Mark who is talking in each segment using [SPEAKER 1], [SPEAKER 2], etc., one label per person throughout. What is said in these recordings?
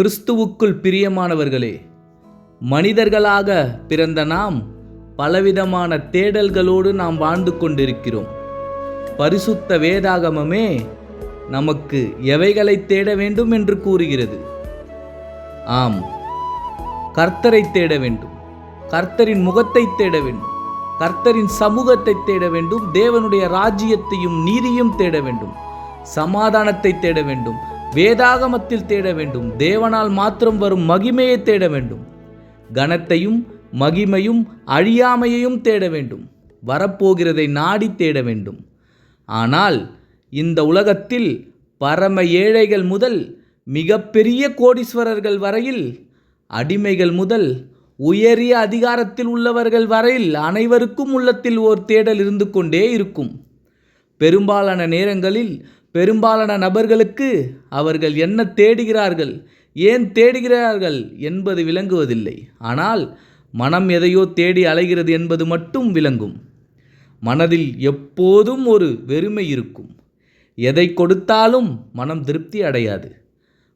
[SPEAKER 1] கிறிஸ்துவுக்குள் பிரியமானவர்களே மனிதர்களாக பிறந்த நாம் பலவிதமான தேடல்களோடு நாம் வாழ்ந்து கொண்டிருக்கிறோம். பரிசுத்த வேதாகமமே நமக்கு எவைகளை தேட வேண்டும் என்று கூறுகிறது? ஆம் கர்த்தரை தேட வேண்டும் கர்த்தரின் முகத்தை தேட வேண்டும் கர்த்தரின் சமூகத்தை தேட வேண்டும் தேவனுடைய ராஜ்யத்தையும் நீதியும் தேட வேண்டும் சமாதானத்தை தேட வேண்டும் வேதாகமத்தில் தேட வேண்டும். தேவனால் மாத்திரம் வரும் மகிமையை தேட வேண்டும். கனத்தையும் மகிமையும் அழியாமையையும் தேட வேண்டும். வரப்போகிறதை நாடி தேட வேண்டும். ஆனால் இந்த உலகத்தில் பரம ஏழைகள் முதல் மிகப்பெரிய கோடீஸ்வரர்கள் வரையில் அடிமைகள் முதல் உயரிய அதிகாரத்தில் உள்ளவர்கள் வரையில் அனைவருக்கும் உள்ளத்தில் ஓர் தேடல் இருந்து கொண்டே இருக்கும். பெரும்பாலான நேரங்களில் பெரும்பாலான நபர்களுக்கு அவர்கள் என்ன தேடுகிறார்கள் ஏன் தேடுகிறார்கள் என்பது விளங்குவதில்லை. ஆனால் மனம் எதையோ தேடி அலைகிறது என்பது மட்டும் விளங்கும். மனதில் எப்போதும் ஒரு வெறுமை இருக்கும். எதை கொடுத்தாலும் மனம் திருப்தி அடையாது.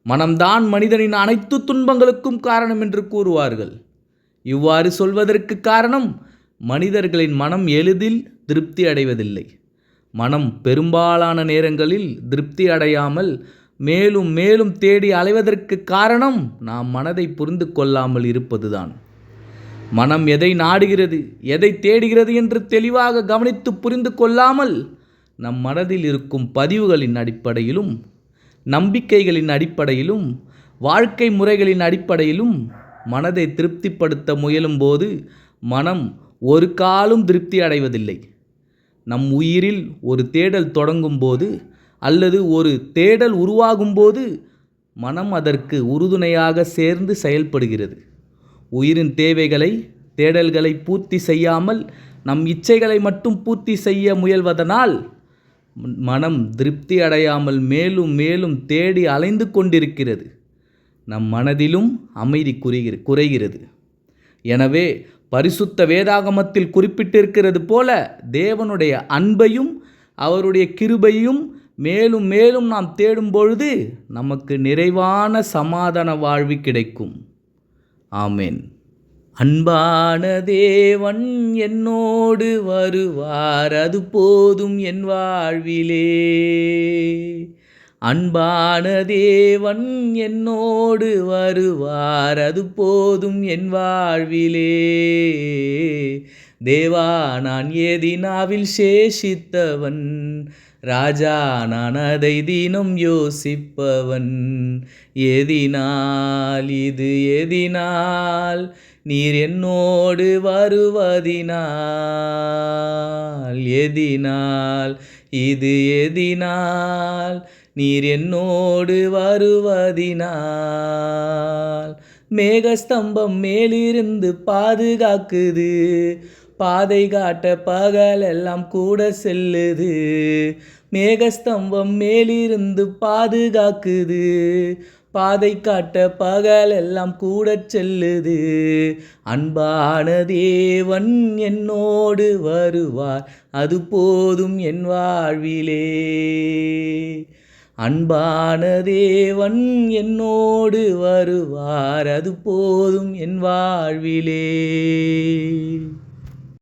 [SPEAKER 1] மனம்தான் மனிதனின் அனைத்து துன்பங்களுக்கும் காரணம் என்று கூறுவார்கள். இவ்வாறு சொல்வதற்கு காரணம் மனிதர்களின் மனம் எளிதில் திருப்தி அடைவதில்லை. மனம் பெரும்பாலான நேரங்களில் திருப்தி அடையாமல் மேலும் மேலும் தேடி அலைவதற்கு காரணம் நாம் மனதை புரிந்து கொள்ளாமல் இருப்பதுதான். மனம் எதை நாடுகிறது எதை தேடுகிறது என்று தெளிவாக கவனித்து புரிந்து கொள்ளாமல் நம் மனதில் இருக்கும் பதிவுகளின் அடிப்படையிலும் நம்பிக்கைகளின் அடிப்படையிலும் வாழ்க்கை முறைகளின் அடிப்படையிலும் மனதை திருப்திப்படுத்த முயலும்போது மனம் ஒரு காலும் திருப்தி அடைவதில்லை. நம் உயிரில் ஒரு தேடல் தொடங்கும்போது அல்லது ஒரு தேடல் உருவாகும்போது மனம் அதற்கு உறுதுணையாக சேர்ந்து செயல்படுகிறது. உயிரின் தேவைகளை தேடல்களை பூர்த்தி செய்யாமல் நம் இச்சைகளை மட்டும் பூர்த்தி செய்ய முயல்வதனால் மனம் திருப்தி அடையாமல் மேலும் மேலும் தேடி அலைந்து கொண்டிருக்கிறது. நம் மனதிலும் அமைதி குறைகிற குறைகிறது. எனவே பரிசுத்த வேதாகமத்தில் குறிப்பிட்டிருக்கிறது போல தேவனுடைய அன்பையும் அவருடைய கிருபையும் மேலும் மேலும் நாம் தேடும் பொழுது நமக்கு நிறைவான சமாதான வாழ்வு கிடைக்கும். ஆமேன். அன்பான தேவன் என்னோடு வருவார் அது போதும் என் வாழ்விலே. அன்பான தேவன் என்னோடு வருவார் அது போதும் என் வாழ்விலே. தேவா நான் ஏதினாவில் சேஷித்தவன் ராஜா நான் அதை தினம் யோசிப்பவன். எதினால் இது எதினால் நீர் என்னோடு வருவதினால். எதினால் இது எதினால். நீர் என்னோடு வருவதினால். மேகஸ்தம்பம் மேலிருந்து பாதுகாக்குது. பாதை காட்ட பகலெல்லாம் கூட செல்லுது. மேகஸ்தம்பம் மேலிருந்து பாதுகாக்குது. பாதை காட்ட பகலெல்லாம் கூட செல்லுது. அன்பான தேவன் என்னோடு வருவார் அது போதும் என் வாழ்விலே. அன்பான தேவன் என்னோடு வருவார் அது போதும் என் வாழ்விலே.